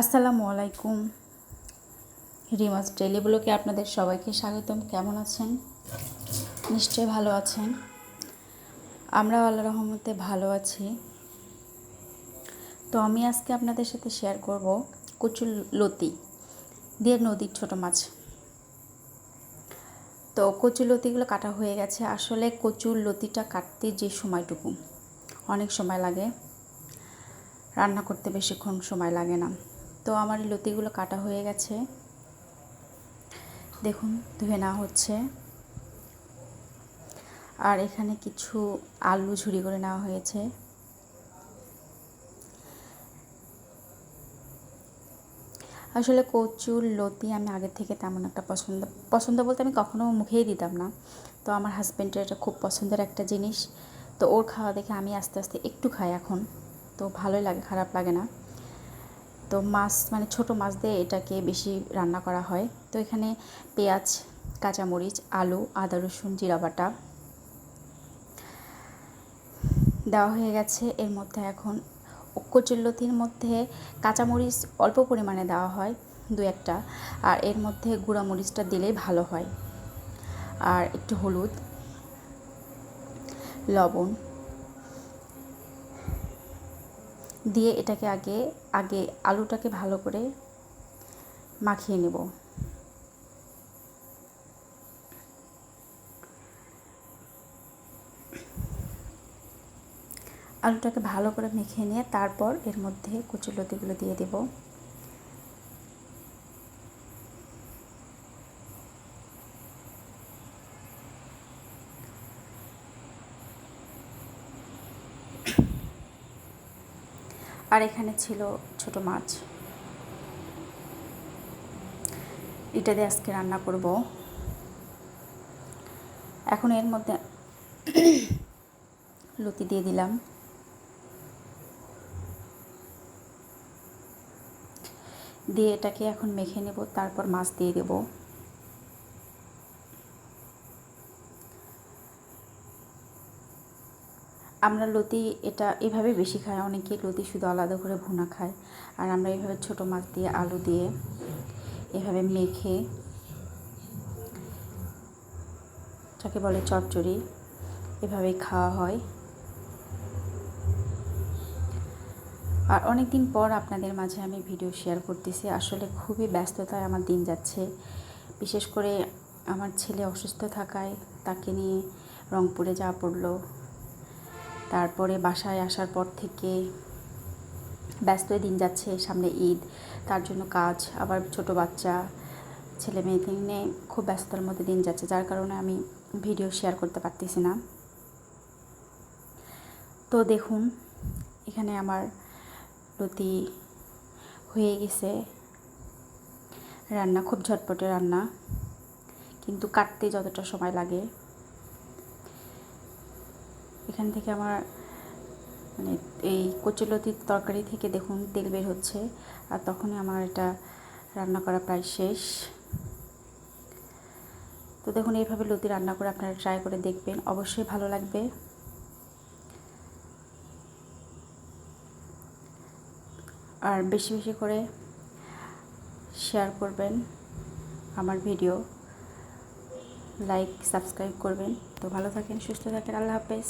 আসসালামু আলাইকুম। রিমাস ডেলি ব্লকে আপনাদের সবাইকে স্বাগতম। কেমন আছেন? নিশ্চয়ই ভালো আছেন। আমরা আল্লাহ রহমতে ভালো আছি। তো আমি আজকে আপনাদের সাথে শেয়ার করব কচুর লতি দিয়ে নদীর ছোট মাছ। তো কচুর লতিগুলো কাটা হয়ে গেছে। আসলে কচুর লতিটা কাটতে যে সময়টুকু, অনেক সময় লাগে। রান্না করতে বেশিক্ষণ সময় লাগে না। তো আমার লতিগুলো কাটা হয়ে গেছে। দেখুন, ধুয়ে নেওয়া হচ্ছে। আর এখানে কিছু আলু ঝুরি করে নেওয়া হয়েছে। আসলে কচুর লতি আমি আগে থেকে তেমন একটা পছন্দ পছন্দ বলতে আমি কখনো মুখেই দিতাম না। তো আমার হাজব্যান্ডের এটা খুব পছন্দের একটা জিনিস। তো ওর খাওয়া দেখে আমি আস্তে আস্তে একটু খাই এখন। তো ভালোই লাগে, খারাপ লাগে না। তো মাছ মানে ছোট মাছ দিয়ে এটাকে বেশি রান্না করা হয়। তো এখানে পেঁয়াজ, কাঁচামরিচ, আলু, আদা, রসুন, জিরা বাটা দেওয়া হয়ে গেছে। এর মধ্যে এখন কচুল্লতির মধ্যে কাঁচামরিচ অল্প পরিমাণে দেওয়া হয় দু একটা। আর এর মধ্যে গুঁড়া মরিচটা দিলেই ভালো হয়। আর একটু হলুদ, লবণ দিয়ে এটাকে আগে আগে আলুটাকে ভালো করে মাখিয়ে নেব। আলুটাকে ভালো করে মেখে নিয়ে তারপর এর মধ্যে কচুলতিগুলো দিয়ে দেব। আর এখানে ছিল ছোট মাছ। এটা দিয়ে আজকে রান্না করব। এখন এর মধ্যে লতি দিয়ে দিলাম। দিয়ে এটাকে এখন মেখে নেব, তারপর মাছ দিয়ে দেবো। আমরা লতি এটা এভাবে বেশি খাই অনেকে লতি শুধু আলাদা করে ভুনা খায়। আর আমরা এভাবে ছোট মাছ দিয়ে, আলু দিয়ে এভাবে মেখে যাকে বলে চচ্চড়ি, এভাবেই খাওয়া হয়। আর অনেক দিন পর আপনাদের মাঝে আমি ভিডিও শেয়ার করতেছি। আসলে খুবই ব্যস্ততায় আমার দিন যাচ্ছে। বিশেষ করে আমার ছেলে অসুস্থ থাকায় তাকে নিয়ে রংপুরে যাওয়া পড়ল। তারপরে বাসায় আসার পর থেকে ব্যস্ত দিন যাচ্ছে সামনে ঈদ। তার জন্য কাজ, আবার ছোট বাচ্চা, ছেলে মেয়েদের নিয়ে খুব ব্যস্ততার মধ্যে দিন যাচ্ছে। যার কারণে আমি ভিডিও শেয়ার করতে পারতেছি না। তো দেখুন, এখানে আমার লতি হয়ে গেছে। রান্না খুব ঝটপটে রান্না, কিন্তু কাটতে যতটা সময় লাগে। এখান থেকে আমার মানে এই কচুলতির তরকারি থেকে দেখুন তেল বের হচ্ছে। আর তখনই আমার এটা রান্না করা প্রায় শেষ। তো দেখুন, এইভাবে লতি রান্না করে আপনারা ট্রাই করে দেখবেন। অবশ্যই ভালো লাগবে। আর বেশি বেশি করে শেয়ার করবেন আমার ভিডিও লাইক সাবস্ক্রাইব করবেন। তো ভালো থাকেন, সুস্থ থাকেন। আল্লাহ হাফেজ।